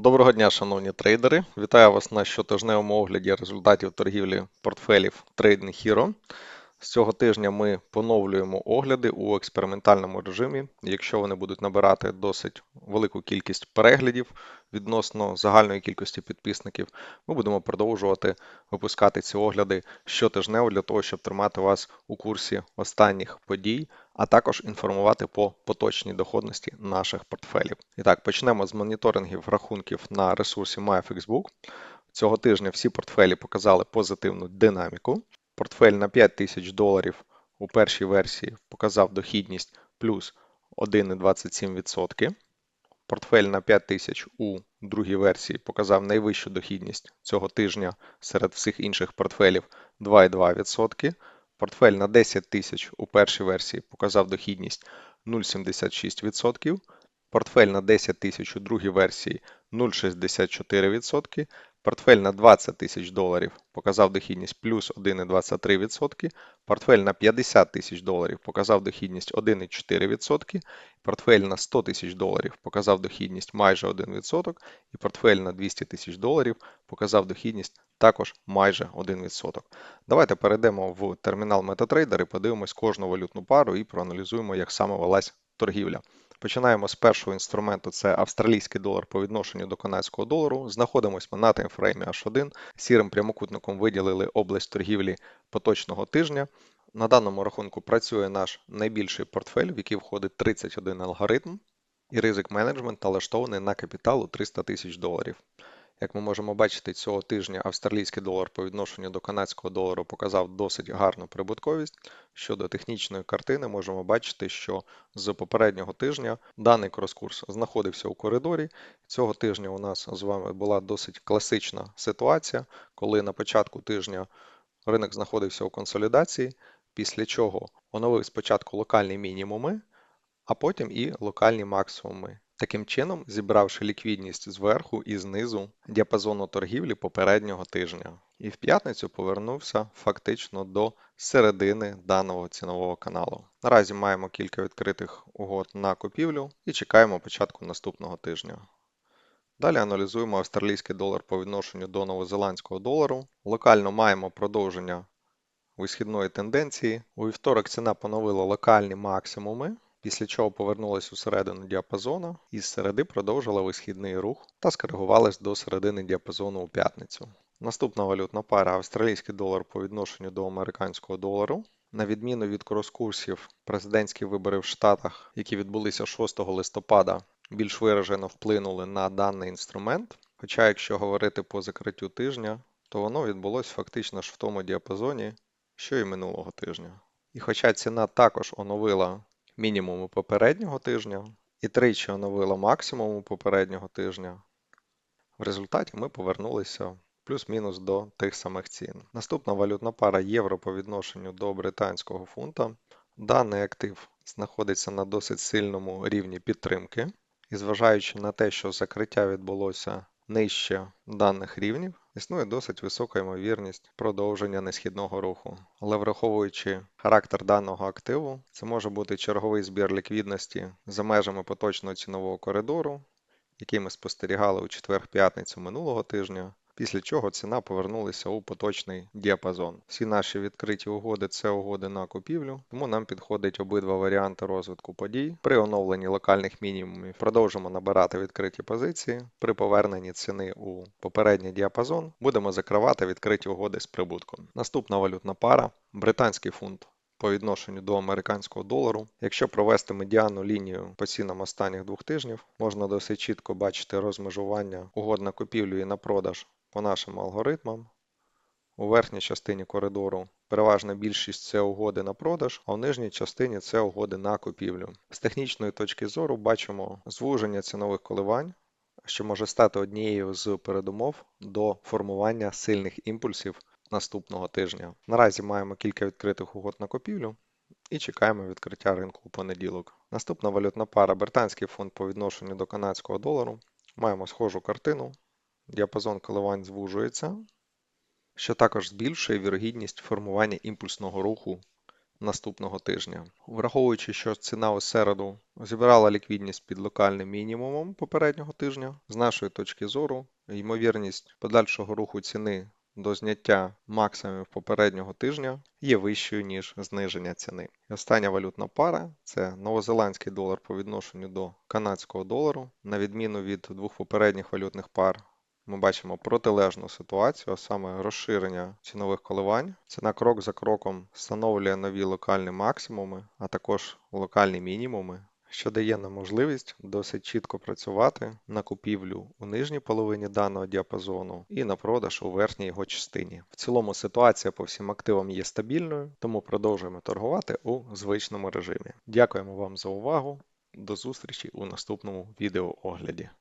Доброго дня, шановні трейдери! Вітаю вас на щотижневому огляді результатів торгівлі портфелів Trading Hero. З цього тижня ми поновлюємо огляди у експериментальному режимі. Якщо вони будуть набирати досить велику кількість переглядів відносно загальної кількості підписників, ми будемо продовжувати випускати ці огляди щотижнево для того, щоб тримати вас у курсі останніх подій, а також інформувати по поточній доходності наших портфелів. І так, почнемо з моніторингів рахунків на ресурсі MyFXBook. Цього тижня всі портфелі показали позитивну динаміку. Портфель на 5 тисяч доларів у першій версії показав дохідність плюс 1,27%. Портфель на 5 тисяч у другій версії показав найвищу дохідність цього тижня серед всіх інших портфелів 2,2%. Портфель на 10 тисяч у першій версії показав дохідність 0,76%. Портфель на 10 тисяч у другій версії 0,64%. Портфель на 20 тисяч доларів показав дохідність плюс 1,23%. Портфель на 50 тисяч доларів показав дохідність 1,4%. Портфель на 100 тисяч доларів показав дохідність майже 1%. І портфель на 200 тисяч доларів показав дохідність також майже 1%. Давайте перейдемо в термінал MetaTrader і подивимось кожну валютну пару і проаналізуємо, як саме велась торгівля. Починаємо з першого інструменту, це австралійський долар по відношенню до канадського долару. Знаходимося ми на таймфреймі H1. Сірим прямокутником виділили область торгівлі поточного тижня. На даному рахунку працює наш найбільший портфель, в який входить 31 алгоритм, і ризик менеджмент налаштований на капітал у 300 тисяч доларів. Як ми можемо бачити, цього тижня австралійський долар по відношенню до канадського долару показав досить гарну прибутковість. Щодо технічної картини, можемо бачити, що з попереднього тижня даний крос-курс знаходився у коридорі. Цього тижня у нас з вами була досить класична ситуація, коли на початку тижня ринок знаходився у консолідації, після чого оновив спочатку локальні мінімуми, а потім і локальні максимуми. Таким чином, зібравши ліквідність зверху і знизу діапазону торгівлі попереднього тижня. І в п'ятницю повернувся фактично до середини даного цінового каналу. Наразі маємо кілька відкритих угод на купівлю і чекаємо початку наступного тижня. Далі аналізуємо австралійський долар по відношенню до новозеландського долару. Локально маємо продовження висхідної тенденції. У вівторок ціна поновила локальні максимуми після чого повернулась у середину діапазону і з середи продовжила висхідний рух та скоригувалась до середини діапазону у п'ятницю. Наступна валютна пара австралійський долар по відношенню до американського долару. На відміну від крос-курсів, президентські вибори в Штатах, які відбулися 6 листопада, більш виражено вплинули на даний інструмент. Хоча, якщо говорити по закриттю тижня, то воно відбулося фактично ж в тому діапазоні, що і минулого тижня. І хоча ціна також оновила мінімуму попереднього тижня і тричі оновила максимуму попереднього тижня. В результаті ми повернулися плюс-мінус до тих самих цін. Наступна валютна пара євро по відношенню до британського фунта. Даний актив знаходиться на досить сильному рівні підтримки, і зважаючи на те, що закриття відбулося нижче даних рівнів, існує досить висока ймовірність продовження несхідного руху. Але враховуючи характер даного активу, це може бути черговий збір ліквідності за межами поточного цінового коридору, який ми спостерігали у четвер-п'ятницю минулого тижня, після чого ціна повернулася у поточний діапазон. Всі наші відкриті угоди це угоди на купівлю, тому нам підходить обидва варіанти розвитку подій. При оновленні локальних мінімумів продовжимо набирати відкриті позиції. При поверненні ціни у попередній діапазон будемо закривати відкриті угоди з прибутком. Наступна валютна пара британський фунт. По відношенню до американського долару, якщо провести медіану лінію по цінам останніх двох тижнів, можна досить чітко бачити розмежування угод на купівлю і на продаж по нашим алгоритмам. У верхній частині коридору переважна більшість це угоди на продаж, а в нижній частині це угоди на купівлю. З технічної точки зору бачимо звуження цінових коливань, що може стати однією з передумов до формування сильних імпульсів наступного тижня. Наразі маємо кілька відкритих угод на купівлю і чекаємо відкриття ринку у понеділок. Наступна валютна пара британський фонд по відношенню до канадського долару. Маємо схожу картину діапазон коливань звужується, що також збільшує вірогідність формування імпульсного руху наступного тижня. Враховуючи, що ціна у середу зібрала ліквідність під локальним мінімумом попереднього тижня, з нашої точки зору, ймовірність подальшого руху ціни до зняття максимумів попереднього тижня є вищою, ніж зниження ціни. Остання валютна пара це новозеландський долар по відношенню до канадського долару. На відміну від двох попередніх валютних пар, ми бачимо протилежну ситуацію, а саме розширення цінових коливань. Ціна крок за кроком встановлює нові локальні максимуми, а також локальні мінімуми що дає нам можливість досить чітко працювати на купівлю у нижній половині даного діапазону і на продаж у верхній його частині. В цілому ситуація по всім активам є стабільною, тому продовжуємо торгувати у звичному режимі. Дякуємо вам за увагу. До зустрічі у наступному відеоогляді.